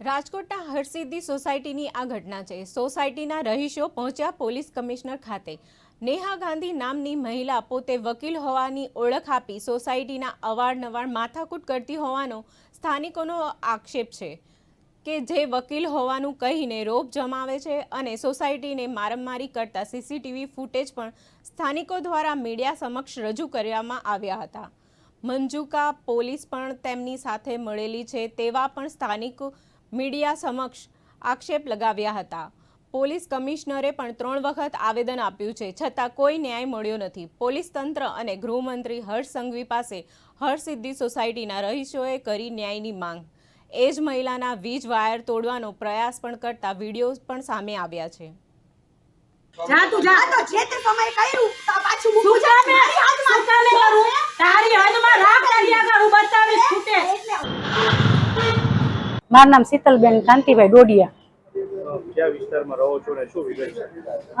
રાજકોટના હરસિદ્ધિ સોસાયટીની આ ઘટના છે. સોસાયટીના રહીશો પહોંચ્યા પોલીસ કમિશનર ખાતે. નેહા ગાંધી નામની મહિલા પોતે વકીલ હોવાની ઓળખ આપી સોસાયટીના અવારનવાર માથાકૂટ કરતી હોવાનો સ્થાનિકોનો આક્ષેપ છે કે જે વકીલ હોવાનું કહીને રોપ જમાવે છે અને સોસાયટીને મારમારી કરતા સીસીટીવી ફૂટેજ પણ સ્થાનિકો દ્વારા મીડિયા સમક્ષ રજૂ કરવામાં આવ્યા હતા. મંજુકા પોલીસ પણ તેમની સાથે મળેલી છે તેવા પણ સ્થાનિકો મીડિયા સમક્ષ આક્ષેપ લગાવ્યા હતા. પોલીસ કમિશનરે પણ ત્રણ વખત આવેદન આપ્યું છે છતાં કોઈ ન્યાય મળ્યો નથી. પોલીસ તંત્ર અને ગૃહમંત્રી હર્ષ સંઘવી પાસે હરસિદ્ધિ સોસાયટીના રહીશોએ કરી ન્યાયની માંગ. એ જ મહિલાના વીજ વાયર તોડવાનો પ્રયાસ પણ કરતા વીડિયો પણ સામે આવ્યા છે. જા તું જા. તો જે તે સમયે કર્યું તો પાછું શું મૂકું છું. કામે મારી હાથમાં શું કામે કરું તારી હદમાં રાખ તારી આગળ હું બતાવીશ છૂટે એટલે મારું નામ શીતલબેન કાંતિભાઈ ડોડિયા. ને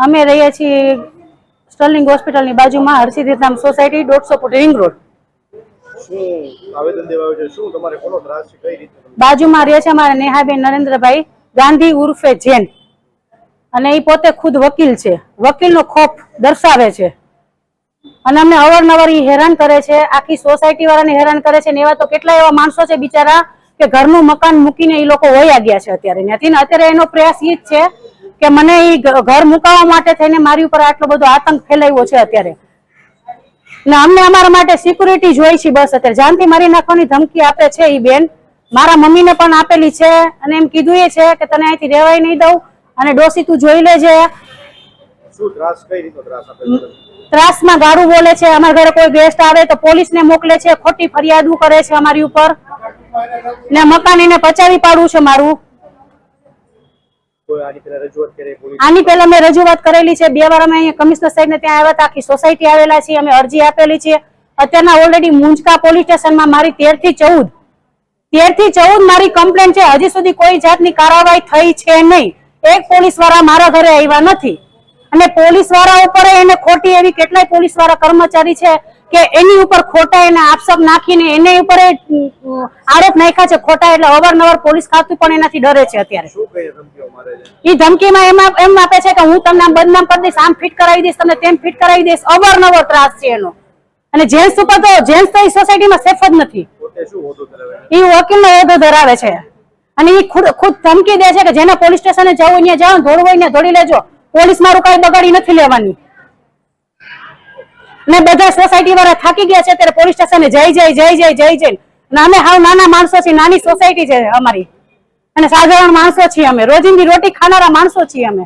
અમે રહીએ છીએ સ્ટર્લિંગ હોસ્પિટલની બાજુમાં હરસિદ્ધિ ધામ સોસાયટી દોઢસો ફૂટ રિંગ રોડ? બાજુમાં રહે છે અમારા નેહાબેન નરેન્દ્રભાઈ ગાંધી ઉર્ફે જૈન. અને એ પોતે ખુદ વકીલ છે. વકીલનો ખોફ દર્શાવે છે. અને અમને અવારનવાર ઈ હેરાન કરે છે. આખી સોસાયટી વાળાને હેરાન કરે છે ને એવા તો કેટલા એવા માણસો છે બિચારા કે ઘરનું મકાન મૂકીને એ લોકો વયા ગયા છે અત્યારે. ત્યાંથી ને અત્યારે એનો પ્રયાસ એ જ છે કે મને એ ઘર મુકાવવા માટે થઈને મારી ઉપર આટલો બધો આતંક ફેલાવ્યો છે અત્યારે. ને અમને અમારા માટે સિક્યુરિટી જોઈ છે બસ અત્યારે. જાનથી મારી નાખવાની ધમકી આપે છે એ બેન. મારા મમ્મીને પણ આપેલી છે અને એમ કીધું એ છે કે તને અહીંથી રહેવાય નહીં દઉં અને ડોસી તું જોઈ લેજે. ત્રાસમાં ગાળું બોલે છે. અમારા ઘરે કોઈ ગેસ્ટ આવે તો પોલીસને મોકલે છે. ખોટી ફરિયાદો કરે છે અમારી ઉપર. ને મકાન એને પચાવી પાડવું છે મારું. આની પહેલા રજૂઆત આની પહેલા મેં રજૂઆત કરેલી છે. બે વાર અમે અહીંયા કમિશનર સાહેબને ત્યાં આવ્યા હતા. આખી સોસાયટી આવેલા છીએ. અમે અરજી આપેલી છે. અત્યારના ઓલરેડી મુંજકા પોલીસ સ્ટેશનમાં મારી તેરથી ચૌદ. તેરથી ચૌદ મારી કમ્પ્લેન છે. હજી સુધી કોઈ જાતની કાર્યવાહી થઈ છે નહીં. એક પોલીસવાળા મારા ઘરે આવ્યા નથી. અને પોલીસવાળા ઉપર એને ખોટી એવી કેટલાય પોલીસવાળા કર્મચારી છે કે એની ઉપર ખોટા એને આપસપ નાખીને એને ઉપર એ, આરોપ નાખ્યા છે ખોટા એટલે અવારનવાર પોલીસ ખાતું પણ એનાથી ડરે છે અત્યારે. ઈ ધમકીમાં એમાં એમ આપે છે કે હું તમને બદનામ કરી દઈશ આમ ફિટ કરાવી દઈશ તમને તેમ ફિટ કરાવી દઈશ અવારનવાર ત્રાસ છે એનો. અને જેન્ટ્સ ઉપર તો જેન્ટ્સ તો એ સોસાયટીમાં સેફ જ નથી. એ? વકીલનો હોદ્દો ધરાવે છે. અને એ ખુદ ખુદ ધમકી દે છે કે જેને પોલીસ સ્ટેશને જવું ત્યાં જાઓ હોય ને દોડી લેજો. પોલીસ મારું કઈ બગાડી નથી લેવાની. ને બધા સોસાયટી વાળા થાકી ગયા છે અત્યારે પોલીસ સ્ટેશને જઈ જઈ જઈ જઈ જઈ જઈ. અને અમે હાવ નાના માણસો છીએ, નાની સોસાયટી છે અમારી. અને સાધારણ માણસો છીએ અમે. રોજિંદી રોટી ખાનારા માણસો છીએ અમે.